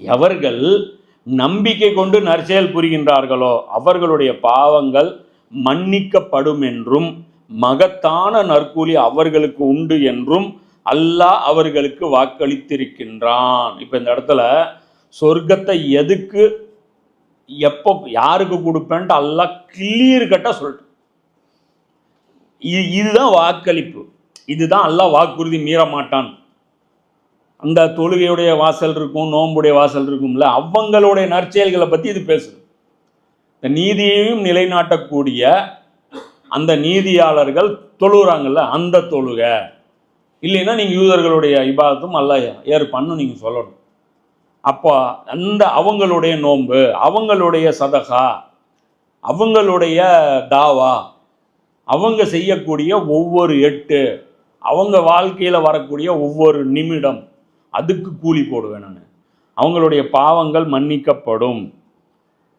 எவர்கள் நம்பிக்கை கொண்டு நற்செயல் புரிகின்றார்களோ அவர்களுடைய பாவங்கள் மன்னிக்கப்படும் என்றும் மகத்தான நற்கூலி அவர்களுக்கு உண்டு என்றும் அல்லாஹ் அவர்களுக்கு வாக்களித்திருக்கின்றான். இப்போ இந்த இடத்துல சொர்க்கத்தை எதுக்கு எப்போ யாருக்கு கொடுப்பேன்ட்டு அல்லாஹ் கிளியர் கட்டாக சொல்லிட்டு இது இதுதான் வாக்களிப்பு. இதுதான் அல்லாஹ் வாக்குறுதி மீற மாட்டான் அந்த தொழுகையுடைய வாசல் இருக்கும் நோம்புடைய வாசல் இருக்கும்ல அவங்களுடைய நற்செயல்களை பற்றி இது பேசுது. இந்த நீதியையும் நிலைநாட்டக்கூடிய அந்த நீதியாளர்கள் தொழுகிறாங்கல்ல அந்த தொழுகை. இல்லைன்னா நீங்கள் யூதர்களுடைய இபாதத்தும் அல்ல ஏற்பான்னு நீங்கள் சொல்லணும். அப்போ அந்த அவங்களுடைய நோன்பு அவங்களுடைய சதகா அவங்களுடைய தாவா அவங்க செய்யக்கூடிய ஒவ்வொரு எட்டு அவங்க வாழ்க்கையில் வரக்கூடிய ஒவ்வொரு நிமிடம் அதுக்கு கூலி போடுவேன் நான். அவங்களுடைய பாவங்கள் மன்னிக்கப்படும்.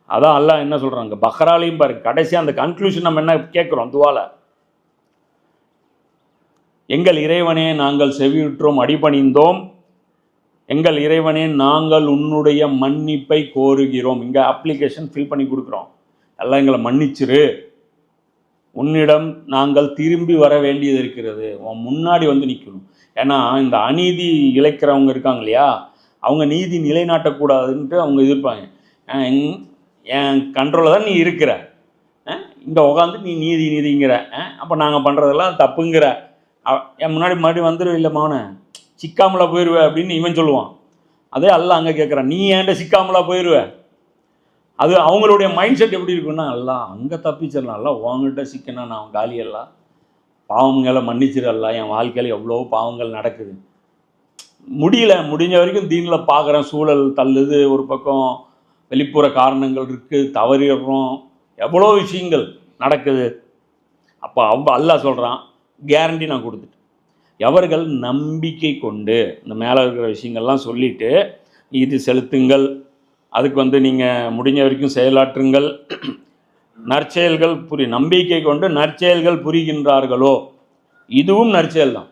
அதான் அல்லாஹ் என்ன சொல்கிறாங்க பஹ்ராலையும் பாரு கடைசியாக அந்த கன்க்ளூஷன் நம்ம என்ன கேட்குறோம் துவால? எங்கள் இறைவனே நாங்கள் செவியுற்றோம் அடிபணிந்தோம். எங்கள் இறைவனே நாங்கள் உன்னுடைய மன்னிப்பை கோருகிறோம். இங்கே அப்ளிகேஷன் ஃபில் பண்ணி கொடுக்குறோம். எல்லாம் எங்களை மன்னிச்சிரு. உன்னிடம் நாங்கள் திரும்பி வர வேண்டியது இருக்கிறது. உன் முன்னாடி வந்து நிற்கணும் ஏன்னா இந்த அநீதி இழைக்கிறவங்க இருக்காங்க இல்லையா? அவங்க நீதி நிலைநாட்டக்கூடாதுன்ட்டு அவங்க எதிர்ப்பாங்க. என் கண்ட்ரோலில் தான் நீ இருக்கிற. இங்கே உட்காந்து நீ நீதி நீதிங்கிற. அப்போ நாங்கள் பண்ணுறதெல்லாம் தப்புங்கிற. என் முன்னாடி மறுபடியும் வந்துடும் இல்லை மௌன சிக்காமலா போயிடுவேன் அப்படின்னு இவன் சொல்லுவான். அதே அல்ல அங்கே கேட்குறான் நீ ஏன்ட்ட சிக்காமலா போயிடுவ அது அவங்களுடைய மைண்ட் செட் எப்படி இருக்குன்னா எல்லாம் அங்கே தப்பிச்சிடலாம் எல்லாம் உங்ககிட்ட சிக்கனா நான் காலியெல்லாம். பாவங்களை மன்னிச்சிடலாம். என் வாழ்க்கையில் எவ்வளோ பாவங்கள் நடக்குது. முடியல. முடிஞ்ச வரைக்கும் தீனில் பார்க்குறேன் சூழல் தள்ளுது ஒரு பக்கம். வெளிப்புற காரணங்கள் இருக்குது தவறிடுறோம். எவ்வளோ விஷயங்கள் நடக்குது. அப்போ அவங்க அல்லாஹ் சொல்கிறான் கேரண்டி நான் கொடுத்துட்டேன். எவர்கள் நம்பிக்கை கொண்டு இந்த மேலே இருக்கிற விஷயங்கள்லாம் சொல்லிவிட்டு இது செலுத்துங்கள். அதுக்கு வந்து நீங்கள் முடிஞ்ச வரைக்கும் செயலாற்றுங்கள். நற்செயல்கள் புரி நம்பிக்கை கொண்டு நற்செயல்கள் புரிகின்றார்களோ? இதுவும் நற்செயல் தான்